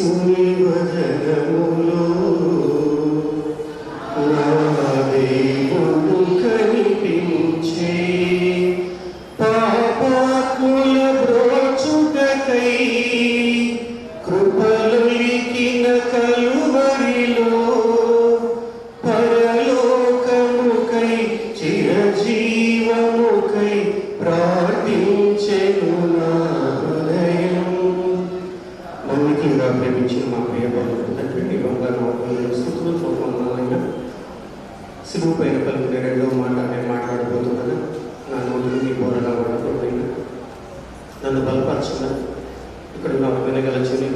యేసుని వదనములో నా దేవుడు కనిపించే పాపాత్ముల బ్రోచుటకై కృపలొలికిన కలువరిలో పరలోకముకై చిరజీవముకై పైన పలుకునే రెండవ మాట నేను మాట్లాడబోతున్నాను నా నోటి నుండి బోరగా పడకపోయినా నన్ను బలపరచిన ఇక్కడ నా వెనగల చెల్లి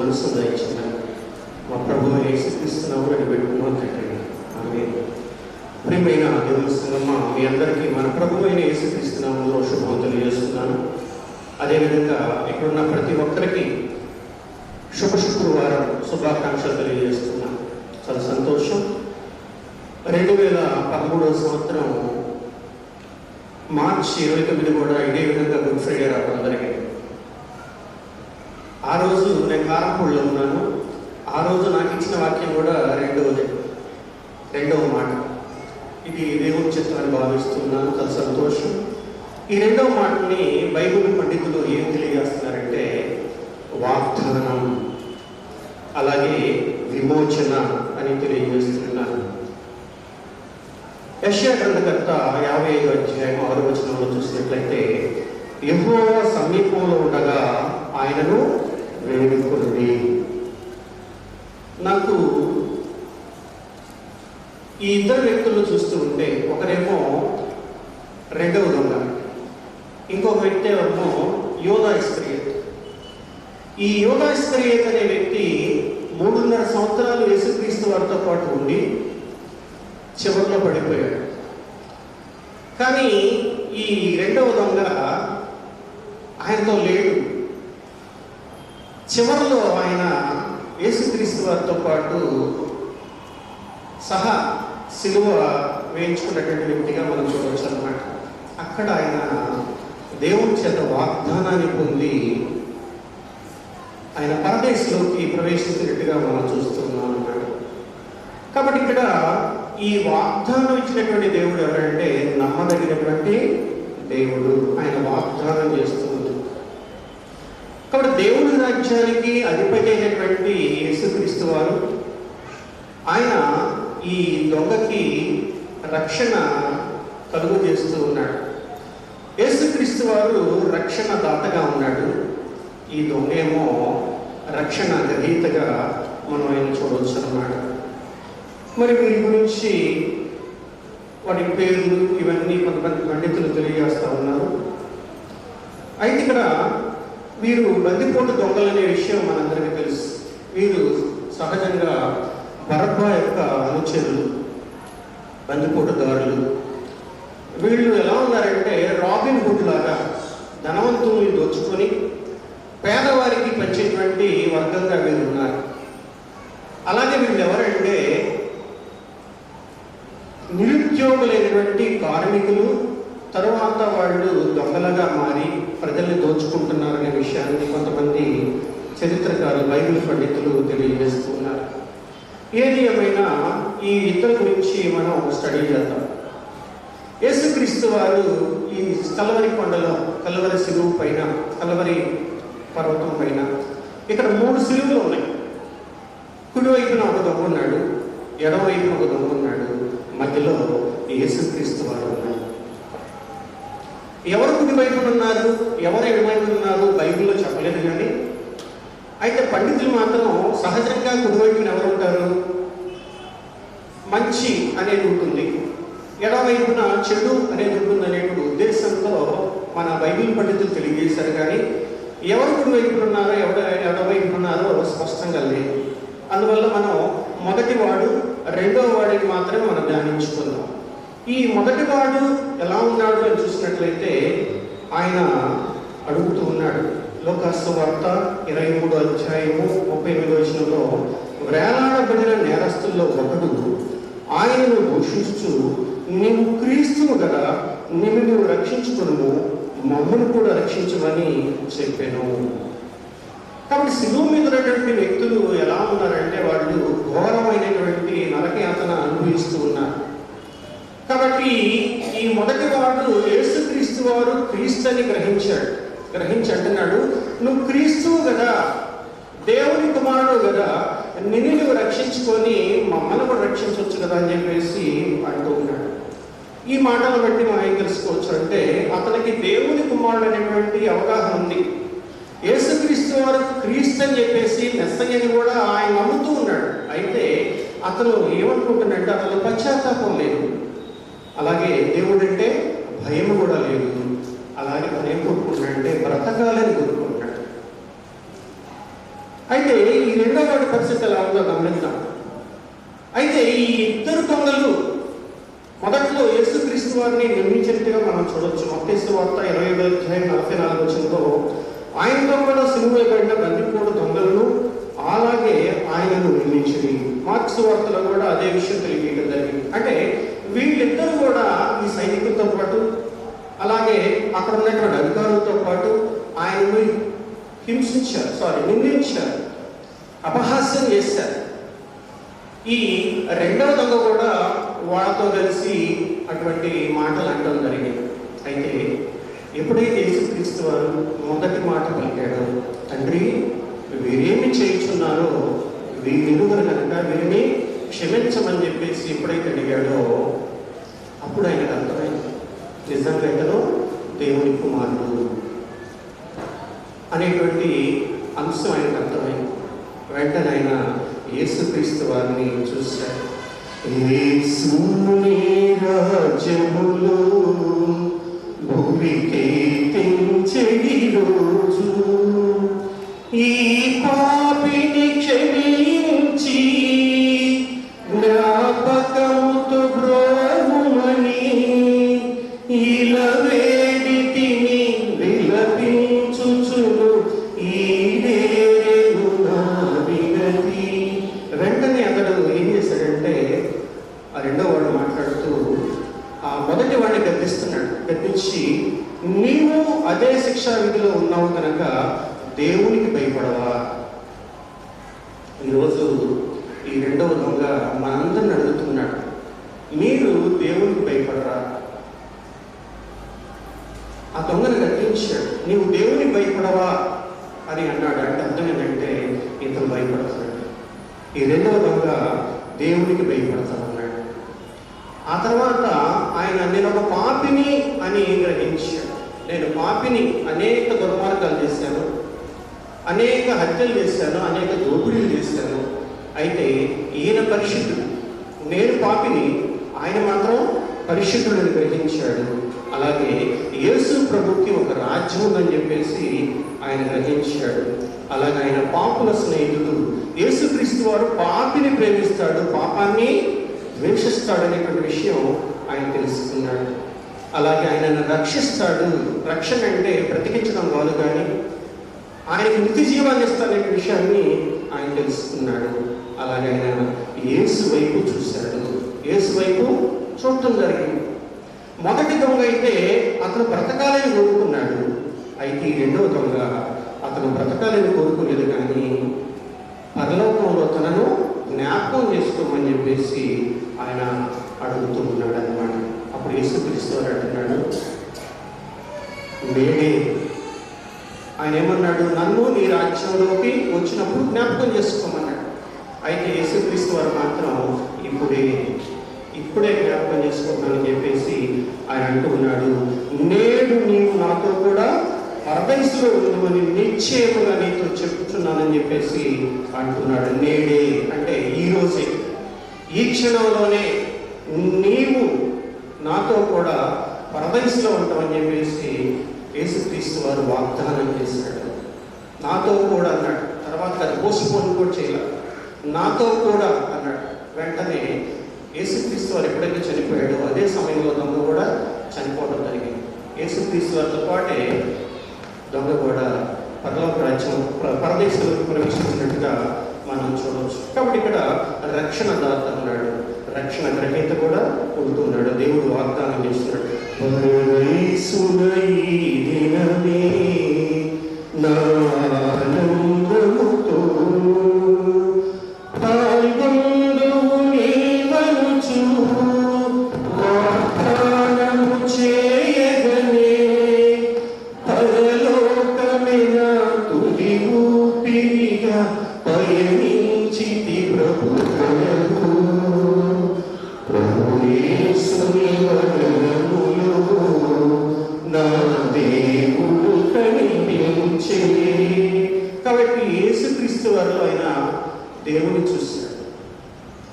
మనసు దయచిన మా ప్రభు యేసుక్రీస్తున్నావు అని పెట్టుకున్నాను తండ్రి ఆమె ప్రియమైన దేవుని మీ అందరికీ మన ప్రభు అయిన యేసుక్రీస్తున్నాములో శుభం తెలియజేస్తున్నాను అదేవిధంగా ఇక్కడున్న ప్రతి ఒక్కరికి శుభ శుక్రవారం శుభాకాంక్షలు తెలియజేస్తున్నాను చాలా సంతోషం. రెండు వేల పదమూడవ సంవత్సరం మార్చి ఇరవై తొమ్మిది కూడా ఇదే విధంగా గుడ్ ఫ్రైడే రావడం జరిగింది. ఆ రోజు నేను కారంపూడిలో ఉన్నాను. ఆ రోజు నాకు ఇచ్చిన వాక్యం కూడా రెండవది రెండవ మాట. ఇది దేవుని చిత్రాన్ని భావిస్తున్నాను. చాలా సంతోషం. ఈ రెండవ మాటని బైబిల్ పండితులు ఏం తెలియజేస్తున్నారంటే వాగ్దానం అలాగే విమోచన అని తెలియజేస్తున్నారు. యశ్యా గ్రంథకర్త యాభై ఐదు అధ్యాయం ఆరు వచనంలో చూసినట్లయితే యెహోవా సమీపంలో ఉండగా ఆయనను వేడుకుంది నాకు ఈ ఇద్దరు వ్యక్తులను చూస్తూ ఉంటే ఒకరేమో రెండవ దొంగ ఇంకొక వ్యక్తి ఏమో యోధా ఇస్క్రియత్ ఈ యోధా ఇస్క్రియత్ అనే వ్యక్తి మూడున్నర సంవత్సరాలు యేసుక్రీస్తు వారితో పాటు ఉండి చివరిలో పడిపోయాడు కానీ ఈ రెండవ దొంగ ఆయనతో లేడు. చివరిలో ఆయన యేసుక్రీస్తు వారితో పాటు సహా సిలువ వేయించుకున్నటువంటి వ్యక్తిగా మనం చూడవచ్చు అనమాట అక్కడ ఆయన దేవుని చేత వాగ్దానాన్ని పొంది ఆయన పరదేశంలోకి ప్రవేశించినట్టుగా మనం చూస్తున్నాం అన్నాడు కాబట్టి ఇక్కడ ఈ వాగ్దానం ఇచ్చినటువంటి దేవుడు ఎవరంటే నమ్మదగినటువంటి దేవుడు ఆయన వాగ్దానం చేస్తున్నాడు కాబట్టి దేవుడి రాజ్యానికి అధిపతి అయినటువంటి యేసుక్రీస్తు వారు ఆయన ఈ దొంగకి రక్షణ కలుగు చేస్తూ ఉన్నాడు. యేసుక్రీస్తు వారు రక్షణ దాతగా ఉన్నాడు. ఈ దొంగేమో రక్షణ గ్రహీతగా మనం ఆయన చూడవచ్చు అన్నమాట మరి వీరి గురించి వాటి పేర్లు ఇవన్నీ కొంతమంది పండితులు తెలియజేస్తూ ఉన్నారు. అయితే ఇక్కడ వీరు బందిపోటు దొంగలనే విషయం మనందరికీ తెలుసు. వీరు సహజంగా బరబ్బా యొక్క అనుచరులు బందిపోటుదారులు వీళ్ళు ఎలా ఉన్నారంటే రాబిన్ హుడ్ లాగా ధనవంతుల్ని దోచుకొని పేదవారికి పంచేటువంటి వర్గంగా వీళ్ళు ఉన్నారు. అలాగే వీళ్ళు ఎవరంటే నిరుద్యోగులైనటువంటి కార్మికులు తరువాత వాళ్ళు దొంగలుగా మారి ప్రజల్ని దోచుకుంటున్నారనే విషయాన్ని కొంతమంది చరిత్రకారులు బైబిల్ పండితులు తెలియజేస్తున్నారు ఏది ఏమైనా ఈ ఇద్దరు గురించి మనం స్టడీ చేద్దాం. యేసుక్రీస్తు వారు ఈ కలవరి కొండలో కలవరి సిలువు పైన కలవరి పర్వతం పైన ఇక్కడ మూడు సిలువులు ఉన్నాయి. కుడివైపున ఒక దొంగ ఉన్నాడు ఎడవైపున ఒక దొంగ ఉన్నాడు మధ్యలో యేసుక్రీస్తు వారు ఉన్నారు. ఎవరు కుడివైపున ఉన్నారు? ఎవరు ఎడవైపున ఉన్నారు? బైబిల్లో చెప్పలేదు కానీ అయితే పండితులు మాత్రం సహజంగా కుడివైపున ఎవరు ఉంటారు? మంచి అనేది ఉంటుంది. ఎడవైపున చెడు అనేది ఉంటుంది అనేటువంటి ఉద్దేశంతో మన బైబిల్ పండితులు తెలియజేశారు కానీ ఎవరు కుడివైపున ఉన్నారో ఎవరు ఎడవైపున ఉన్నారో స్పష్టంగా లేదు. అందువల్ల మనం మొదటి వాడు రెండవ వాడిని మాత్రమే మనం ధ్యానించుకుందాం. ఈ మొదటి వాడు ఎలా ఉన్నాడు అని చూసినట్లయితే ఆయన అడుగుతూ ఉన్నాడు. లోకాస్తు వార్త ఇరవై మూడు అధ్యాయము ముప్పై ఎనిమిది వచనంలో వేలాడబడిన నేరస్తుల్లో ఒకడు ఆయనను దూషిస్తూ నీవు క్రీస్తువు కదా నిన్ను నువ్వు రక్షించుకును మమ్మల్ని కూడా రక్షించమని చెప్పాను. కాబట్టి శిలువు మీద ఉన్నటువంటి వ్యక్తులు ఎలా ఉన్నారంటే వాళ్ళు ఘోరమైనటువంటి నరకయాతన అనుభవిస్తూ ఉన్నారు. కాబట్టి ఈ మొదటి వాడు యేసుక్రీస్తు వారు క్రీస్తు అని గ్రహించాడు. గ్రహించి అంటున్నాడు నువ్వు క్రీస్తువు కదా దేవుని కుమారుడు కదా నిన్ను నువ్వు రక్షించుకొని మమ్మల్ని కూడా రక్షించవచ్చు కదా అని చెప్పేసి అంటూ ఉన్నాడు. ఈ మాటలు బట్టి మనం ఏం తెలుసుకోవచ్చు అంటే అతనికి దేవుని కుమారుడు అనేటువంటి అవగాహన ఉంది. యేసుక్రీస్తు వారు క్రీస్తు అని చెప్పేసి మెస్సయ్యని కూడా ఆయన నమ్ముతూ ఉన్నాడు. అయితే అతను ఏమనుకుంటున్నాడంటే అతను పశ్చాత్తాపం లేదు. అలాగే దేవుడు అంటే భయం కూడా లేదు. అలాగే మనం ఏం కోరుకుంటున్నాడంటే బ్రతకాలని కోరుకుంటున్నాడు అయితే ఈ రెండో వాడి పరిస్థితి ఎలా ఉందో గమనిద్దాం. అయితే ఈ ఇద్దరు దొంగలు మొదట్లో యేసుక్రీస్తు వారిని నిర్మించినట్టుగా మనం చూడొచ్చు. మత్తేసు వార్త ఇరవై ఐదు అధ్యాయం నలభై నాలుగు వచ్చినతో ఆయనతో కూడా సినిమాపడిన బందిపోటు దొంగలను అలాగే ఆయనను నిర్మించింది. మార్క్స్ వార్తలో కూడా అదే విషయం తెలియజేయడం జరిగింది. అంటే వీళ్ళిద్దరూ కూడా ఈ సైనికులతో పాటు అలాగే అక్కడ ఉన్నటువంటి అధికారులతో పాటు ఆయన్ని హింసించారు సారీ నిందించారు అపహాస్యం చేశారు. ఈ రెండవ దొంగ కూడా వాళ్ళతో కలిసి అటువంటి మాటలు అంటడం జరిగింది. అయితే ఎప్పుడైతే యేసుక్రీస్తు వారు మొదటి మాట పలికాడు తండ్రి వీరేమి చేయించున్నారో వీరిరువురు కనుక వీరిని క్షమించమని చెప్పేసి ఎప్పుడైతే అడిగాడో అప్పుడు ఆయనకు అర్థమైంది. నిజంగా ఇతను దేవుని కుమారుడు. అనేటువంటి అంశం ఆయనకు అర్థమైంది. వెంటనే ఆయన యేసుక్రీస్తు వారిని చూశారు. రాజ్యములు దేవునికి భయపడవా? ఈరోజు ఈ రెండవ దొంగ మనందరిని అడుగుతున్నాడు. మీరు దేవునికి భయపడరా? ఆ దొంగను గద్దించాడు. నీవు దేవుని భయపడవా? అని అన్నాడు. అంటే అర్థం ఏంటంటే ఇతను భయపడుతున్నాడు ఈ రెండవ దొంగ దేవునికి భయపడతాను అన్నాడు. ఆ తర్వాత ఆయన నేను ఒక పాపిని అని గ్రహించాడు నేను పాపిని అనేక దుర్మార్గాలు చేశాను అనేక హత్యలు చేశాను అనేక దోపిడీలు చేశాను. అయితే ఈయన పరిశుద్ధుడు నేను పాపిని ఆయన మాత్రం పరిశుద్ధుడిని గ్రహించాడు. అలాగే యేసు ప్రభుకి ఒక రాజ్యం ఉందని చెప్పేసి ఆయన గ్రహించాడు. అలాగే ఆయన పాపుల స్నేహితుడు యేసుక్రీస్తు వారు పాపిని ప్రేమిస్తాడు పాపాన్ని ద్వేషిస్తాడు అనేటువంటి విషయం ఆయన తెలుసుకున్నాడు. అలాగే ఆయనను రక్షిస్తాడు. రక్షణ అంటే బ్రతికించడం కాదు కానీ ఆయనకి నిత్య జీవాన్ని ఇస్తానే విషయాన్ని ఆయన తెలుసుకున్నాడు. అలాగే ఆయన ఏసు వైపు చూశాడు. ఏసు వైపు చూడటం జరిగింది. మొదటి దొంగ అయితే అతను బ్రతకాలని కోరుకున్నాడు. అయితే రెండవ దొంగ అతను బ్రతకాలని కోరుకోలేదు కానీ పరలోకంలో తనను జ్ఞాపకం చేసుకోమని చెప్పేసి ఆయన అడుగుతూ ఉన్నాడు అనమాట అప్పుడు యేసుక్రీస్తు వారు అంటున్నాడు నేనే ఆయన ఏమన్నాడు? నన్ను నీ రాజ్యంలోకి వచ్చినప్పుడు జ్ఞాపకం చేసుకోమన్నాడు. అయితే యేసుక్రీస్తు వారు మాత్రం ఇప్పుడే ఇప్పుడే జ్ఞాపకం చేసుకుంటున్నానని చెప్పేసి ఆయన అంటూ ఉన్నాడు. నేడు నీవు నాతో కూడా పరదైసులో ఉండమని నిశ్చయముగా నీతో చెప్తున్నానని చెప్పేసి అంటున్నాడు. నేడే అంటే ఈరోజే ఈ క్షణంలోనే నీవు నాతో కూడా పరదైసులో ఉంటామని చెప్పేసి యేసుక్రీస్తు వారు వాగ్దానం చేశాడు. నాతో కూడా అన్నాడు. తర్వాత అది పోస్ట్పోన్ కూడా చేయాలి. నాతో కూడా అన్నాడు. వెంటనే యేసుక్రీస్తు వారు ఎప్పుడైతే చనిపోయాడో అదే సమయంలో దొంగ కూడా చనిపోవడం జరిగింది. యేసుక్రీస్తు వారితో పాటే దొంగ కూడా పరలోక రాజ్యం పరదేశంలో ప్రవేశించినట్టుగా మనం చూడవచ్చు. కాబట్టి ఇక్కడ రక్షణ దాత ఉన్నాడు. రక్షణ గ్రహీత కూడా ఉంటున్నాడు. దేవుడు వాగ్దానం చేస్తున్నాడు. దినమే నా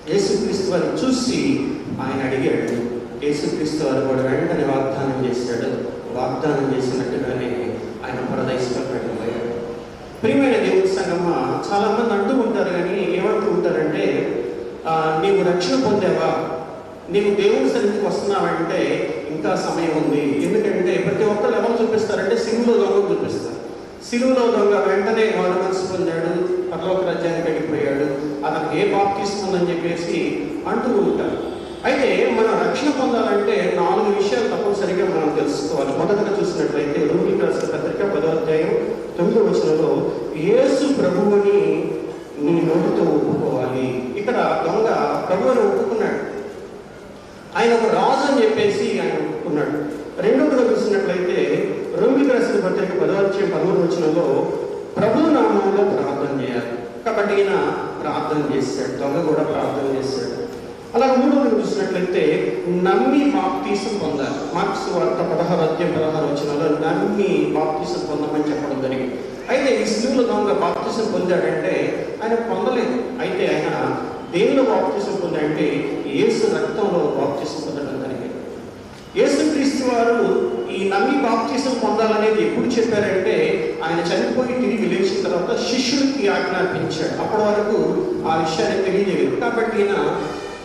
యేసుక్రీస్తు వారిని చూసి ఆయన అడిగాడు యేసుక్రీస్తు వారు కూడా వెంటనే వాగ్దానం చేశాడు. వాగ్దానం చేసినట్టుగానే ఆయన పరదేశంలో ప్రియమైన దేవుడి సంగమ్మ చాలా మంది అంటూ ఉంటారు కానీ ఏమంటూ ఉంటారంటే నీవు రక్షణ పొందావా? నీవు దేవుని సన్నిధికి వస్తున్నావంటే ఇంకా సమయం ఉంది. ఎందుకంటే ప్రతి ఒక్కరు ఎవరు చూపిస్తారంటే సిలువులో దొంగ చూపిస్తారు. సిలువులో దొంగ వెంటనే వాడు మనసు పొందాడు పరలోక రాజ్యానికి వెళ్ళిపోయాడు అతనికి ఏ బాప్తీసం చెప్పేసి అంటూ ఉంటారు. అయితే మనం రక్షణ పొందాలంటే నాలుగు విషయాలు తప్పనిసరిగా మనం తెలుసుకోవాలి. మొదటగా చూసినట్లయితే రోమికి రాసిన పత్రిక పదో అధ్యాయం తొమ్మిదో వచనంలో యేసు ప్రభువుని నీ నోటితో ఒప్పుకోవాలి. ఇక్కడ దొంగ ప్రభువుని ఒప్పుకున్నాడు. ఆయన ఒక రాజు అని చెప్పేసి ఆయన ఒప్పుకున్నాడు. రెండవదిగా చూసినట్లయితే రోమికి రాసిన పత్రిక పదవాధ్యాయం పదమూడు వచనంలో ప్రభు నామంలో ప్రార్థన చేయాలి. కాబట్టి ఈయన ప్రార్థన చేశాడు దొంగ కూడా ప్రార్థన చేశాడు. అలా మూడవది చూసినట్లయితే నమ్మి బాప్తీసం పొందాలి. మార్క్స్ వార్త పదహారు అధ్యయం పదహారు వచనంలో నమ్మి బాప్తీసం పొందమని చెప్పడం జరిగింది. అయితే ఈ సిలువులో దొంగ బాప్తీసం పొందాడంటే ఆయన పొందలేదు. అయితే ఆయన దేనిలో బాప్తీసం పొందాడంటే ఏసు రక్తంలో బాప్తీసం పొందడం జరిగింది. యేసుక్రీస్తు వారు ఈ నమ్మి బాప్తీసం పొందాలనేది ఎప్పుడు చెప్పారంటే ఆయన చనిపోయి తిరిగి లేచిన తర్వాత శిష్యుడికి ఆజ్ఞాపించాడు. అప్పటి వరకు ఆ విషయాన్ని తెలియజేయలేదు కాబట్టి ఈయన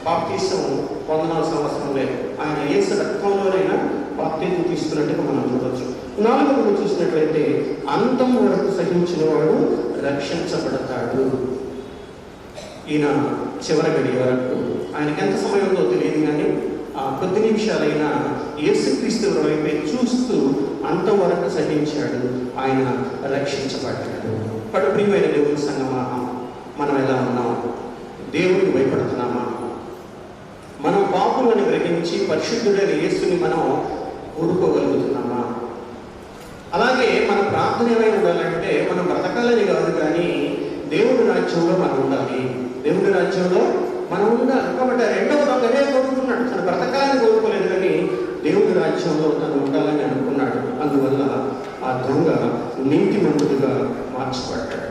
బాప్తీసం పొందనాల్సిన అవసరం లేదు. ఆయన ఏ రక్తంలోనైనా బాప్తీసం తీసుకున్నట్టుగా మనం చూడవచ్చు నాలుగవది చూసినట్లయితే అంతం వరకు సహించిన వాడు రక్షించబడతాడు. ఈయన చివరి గడియ వరకు. ఆయనకి ఎంత సమయం ఉందో కొద్ది నిమిషాలైనా యేసుక్రీస్తు వైపే చూస్తూ అంతవరకు సహించాడు. ఆయన రక్షించబడ్డాడు. పడు ప్రియమైన దేవుని సంగమా మనం ఎలా ఉన్నాం? దేవునికి భయపడుతున్నామా? మనం పాపులను గ్రహించి పరిశుద్ధుడైన యేసుని మనం కోరుకోగలుగుతున్నామా అలాగే మన ప్రార్థన ఏమై ఉండాలంటే మనం బ్రతకాలని కాదు కానీ దేవుడి రాజ్యంలో మనం ఉండాలి. దేవుడి రాజ్యంలో మనం ఉన్న కాబట్టి రెండవ దొంగ కోరుకున్నాడు తను బ్రతకాలని కోరుకోలేదు కానీ దేవుడి రాజ్యంలో తను ఉండాలని అనుకున్నాడు. అందువల్ల ఆ దొంగ నీతిమంతుడిగా మార్చబడ్డాడు.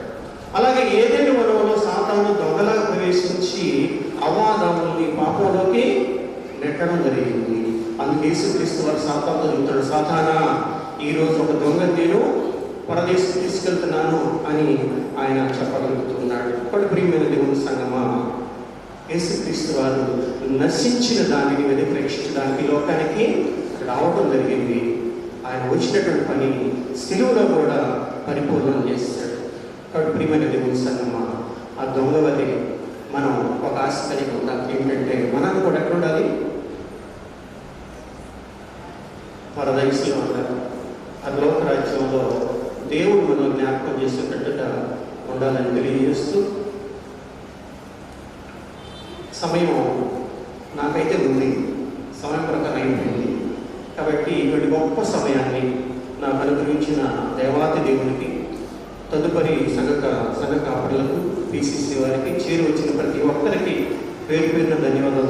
అలాగే ఏదైనా వనంలో సాతాను దొంగలా ప్రవేశించి అవాదాముల్ని పాపంలోకి నెట్టడం జరిగింది. అందుకే యేసుక్రీస్తు వారు సాతాను చెబుతాడు సాతానా ఈరోజు ఒక దొంగ నేను పరదేశం తీసుకెళ్తున్నాను అని ఆయన చెప్పగలుగుతున్నాడు. ఇప్పుడు ప్రియమైన దేవుని సంగమా యేసుక్రీస్తు వారు నశించిన దానిని వ్యతిరేకించడానికి లోకానికి రావడం జరిగింది. ఆయన వచ్చినటువంటి పని సిలువలో కూడా పరిపూర్ణం చేస్తాడు కాబట్టి ప్రియమైన దేవుని ఆ దొంగవది మనం ఒక ఆశ కలిగి ఉండాలి ఏమిటంటే మనం కూడా ఎక్కడ ఉండాలి? పరదైస్లో ఉండాలి. పరలోక రాజ్యంలో దేవుడు మనం జ్ఞాపకం చేసేటట్టుగా ఉండాలని తెలియజేస్తూ సమయం నాకైతే ఉంది. సమయం ప్రకారం అయిపోయింది కాబట్టి ఇటువంటి గొప్ప సమయాన్ని నాకు అనుగ్రహించిన దేవాతి దేవునికి తదుపరి సంఘక సంఘ కాపరులకు పిసిసి వారికి చేరి వచ్చిన ప్రతి ఒక్కరికి పేరు పేరున ధన్యవాదాలు